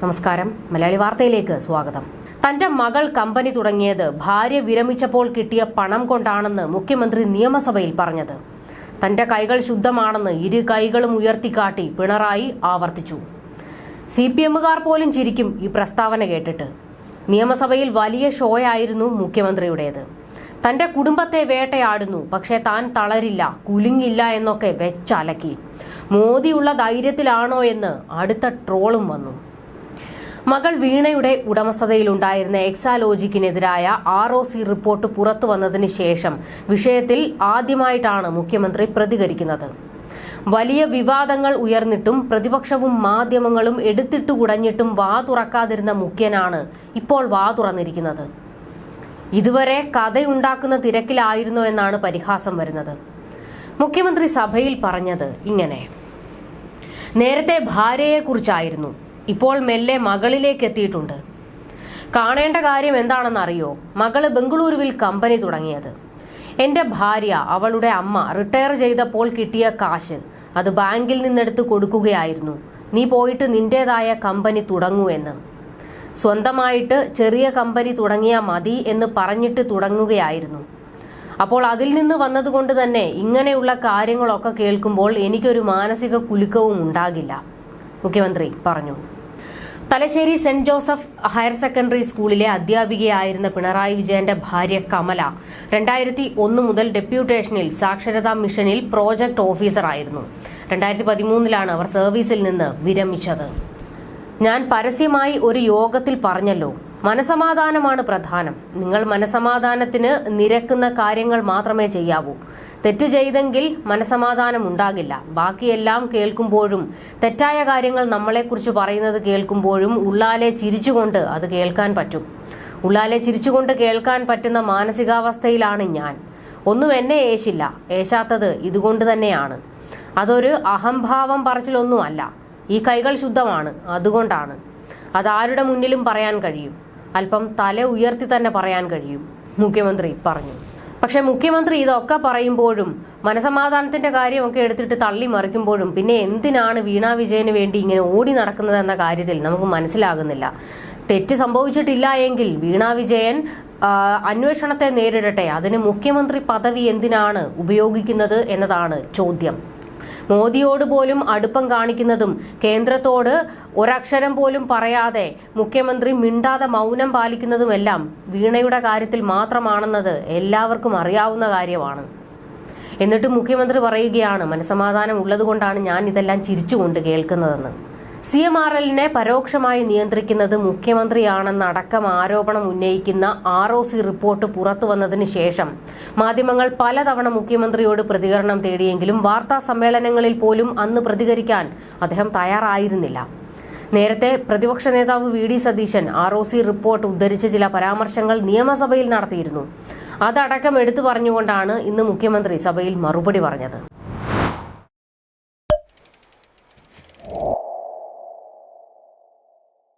നമസ്കാരം. മലയാളി വാർത്തയിലേക്ക് സ്വാഗതം. തന്റെ മകൾ കമ്പനി തുടങ്ങിയത് ഭാര്യ വിരമിച്ചപ്പോൾ കിട്ടിയ പണം കൊണ്ടാണെന്ന് മുഖ്യമന്ത്രി നിയമസഭയിൽ പറഞ്ഞത്. തന്റെ കൈകൾ ശുദ്ധമാണെന്ന് ഇരു കൈകളും ഉയർത്തിക്കാട്ടി പിണറായി ആവർത്തിച്ചു. സി പി എമ്മുകാർ പോലും ചിരിക്കും ഈ പ്രസ്താവന കേട്ടിട്ട്. നിയമസഭയിൽ വലിയ ഷോയായിരുന്നു മുഖ്യമന്ത്രിയുടേത്. തന്റെ കുടുംബത്തെ വേട്ടയാടുന്നു പക്ഷേ താൻ തളരില്ല കുലുങ്ങില്ല എന്നൊക്കെ വെച്ചലക്കി. മോദിയുള്ള ധൈര്യത്തിലാണോ എന്ന് അടുത്ത ട്രോളും വന്നു. മകൾ വീണയുടെ ഉടമസ്ഥതയിലുണ്ടായിരുന്ന എക്സാലോജിക്കിനെതിരായ ആർ ഒ സി റിപ്പോർട്ട് പുറത്തു വന്നതിന് ശേഷം വിഷയത്തിൽ ആദ്യമായിട്ടാണ് മുഖ്യമന്ത്രി പ്രതികരിക്കുന്നത്. വലിയ വിവാദങ്ങൾ ഉയർന്നിട്ടും പ്രതിപക്ഷവും മാധ്യമങ്ങളും എടുത്തിട്ടു കുടഞ്ഞിട്ടും വാ തുറക്കാതിരുന്ന മുഖ്യനാണ് ഇപ്പോൾ വാ തുറന്നിരിക്കുന്നത്. ഇതുവരെ കഥയുണ്ടാക്കുന്ന തിരക്കിലായിരുന്നോ എന്നാണ് പരിഹാസം വരുന്നത്. മുഖ്യമന്ത്രി സഭയിൽ പറഞ്ഞത് ഇങ്ങനെ. നേരത്തെ ഭാര്യയെക്കുറിച്ചായിരുന്നു. ഇപ്പോൾ മെല്ലെ മകളിലേക്ക് എത്തിയിട്ടുണ്ട് കാണേണ്ട കാര്യം എന്താണെന്നറിയോ? മകൾ ബംഗളൂരുവിൽ കമ്പനി തുടങ്ങിയത്. എന്റെ ഭാര്യ അവളുടെ അമ്മ റിട്ടയർ ചെയ്തപ്പോൾ കിട്ടിയ കാശ് അത് ബാങ്കിൽ നിന്നെടുത്ത് കൊടുക്കുകയായിരുന്നു. നീ പോയിട്ട് നിന്റേതായ കമ്പനി തുടങ്ങൂ എന്ന്. സ്വന്തമായിട്ട് ചെറിയ കമ്പനി തുടങ്ങിയാൽ മതി എന്ന് പറഞ്ഞിട്ട് തുടങ്ങുകയായിരുന്നു. അപ്പോൾ അതിൽ നിന്ന് വന്നതുകൊണ്ട് തന്നെ ഇങ്ങനെയുള്ള കാര്യങ്ങളൊക്കെ കേൾക്കുമ്പോൾ എനിക്കൊരു മാനസിക കുലുക്കവും ഉണ്ടാകില്ല. മുഖ്യമന്ത്രി പറഞ്ഞു. Thalassery saint Joseph higher secondary സ്കൂളിലെ അധ്യാപികയായിരുന്ന പിണറായി വിജയന്റെ ഭാര്യ കമല രണ്ടായിരത്തി ഒന്ന് മുതൽ ഡെപ്യൂട്ടേഷനിൽ സാക്ഷരതാ മിഷനിൽ പ്രോജക്ട് ഓഫീസറായിരുന്നു. രണ്ടായിരത്തി പതിമൂന്നിലാണ് അവർ സർവീസിൽ നിന്ന് വിരമിച്ചത്. ഞാൻ പരസ്യമായി ഒരു യോഗത്തിൽ പറഞ്ഞല്ലോ മനസമാധാനമാണ് പ്രധാനം. നിങ്ങൾ മനസമാധാനത്തിന് നിരക്കുന്ന കാര്യങ്ങൾ മാത്രമേ ചെയ്യാവൂ. തെറ്റ് ചെയ്തെങ്കിൽ മനസമാധാനം ഉണ്ടാകില്ല. ബാക്കിയെല്ലാം കേൾക്കുമ്പോഴും തെറ്റായ കാര്യങ്ങൾ നമ്മളെക്കുറിച്ച് പറയുന്നത് കേൾക്കുമ്പോഴും ഉള്ളാലെ ചിരിച്ചുകൊണ്ട് അത് കേൾക്കാൻ പറ്റും. ഉള്ളാലെ ചിരിച്ചുകൊണ്ട് കേൾക്കാൻ പറ്റുന്ന മാനസികാവസ്ഥയിലാണ് ഞാൻ. ഒന്നും എന്നെ ഏശില്ല. ഏശാത്തത് ഇതുകൊണ്ട് തന്നെയാണ്. അതൊരു അഹംഭാവം പറച്ചിലൊന്നുമല്ല. ഈ കൈകൾ ശുദ്ധമാണ്. അതുകൊണ്ടാണ്. അതാരുടെ മുന്നിലും പറയാൻ കഴിയും? അല്പം തല ഉയർത്തി തന്നെ പറയാൻ കഴിയും മുഖ്യമന്ത്രി പറഞ്ഞു. പക്ഷെ മുഖ്യമന്ത്രി ഇതൊക്കെ പറയുമ്പോഴും മനസമാധാനത്തിന്റെ കാര്യമൊക്കെ എടുത്തിട്ട് തള്ളി മറിക്കുമ്പോഴും പിന്നെ എന്തിനാണ് വീണാ വിജയന് വേണ്ടി ഇങ്ങനെ ഓടി നടക്കുന്നത് എന്ന കാര്യത്തിൽ നമുക്ക് മനസ്സിലാകുന്നില്ല. തെറ്റ് സംഭവിച്ചിട്ടില്ല എങ്കിൽ വീണ വിജയൻ അന്വേഷണത്തെ നേരിടട്ടെ. അതിന് മുഖ്യമന്ത്രി പദവി എന്തിനാണ് ഉപയോഗിക്കുന്നത് എന്നതാണ് ചോദ്യം. മോദിയോട് പോലും അടുപ്പം കാണിക്കുന്നതും കേന്ദ്രത്തോട് ഒരക്ഷരം പോലും പറയാതെ മുഖ്യമന്ത്രി മിണ്ടാതെ മൗനം പാലിക്കുന്നതുമെല്ലാം വീണയുടെ കാര്യത്തിൽ മാത്രമാണെന്നത് എല്ലാവർക്കും അറിയാവുന്ന കാര്യമാണ്. എന്നിട്ട് മുഖ്യമന്ത്രി പറയുകയാണ് മനസമാധാനം ഉള്ളതുകൊണ്ടാണ് ഞാൻ ഇതെല്ലാം ചിരിച്ചുകൊണ്ട് കേൾക്കുന്നതെന്ന്. സി എം ആർ എല്ലിനെ പരോക്ഷമായി നിയന്ത്രിക്കുന്നത് മുഖ്യമന്ത്രിയാണെന്നടക്കം ആരോപണം ഉന്നയിക്കുന്ന ആർ ഒ സി റിപ്പോർട്ട് പുറത്തു വന്നതിന് ശേഷം മാധ്യമങ്ങൾ പലതവണ മുഖ്യമന്ത്രിയോട് പ്രതികരണം തേടിയെങ്കിലും വാർത്താ സമ്മേളനങ്ങളിൽ പോലും അന്ന് പ്രതികരിക്കാൻ അദ്ദേഹം തയ്യാറായിരുന്നില്ല. നേരത്തെ പ്രതിപക്ഷ നേതാവ് V D Satheesan R O C report ഉദ്ധരിച്ച ചില പരാമർശങ്ങൾ നിയമസഭയിൽ നടത്തിയിരുന്നു. അതടക്കം എടുത്തു പറഞ്ഞുകൊണ്ടാണ് ഇന്ന് മുഖ്യമന്ത്രി സഭയിൽ മറുപടി പറഞ്ഞത്.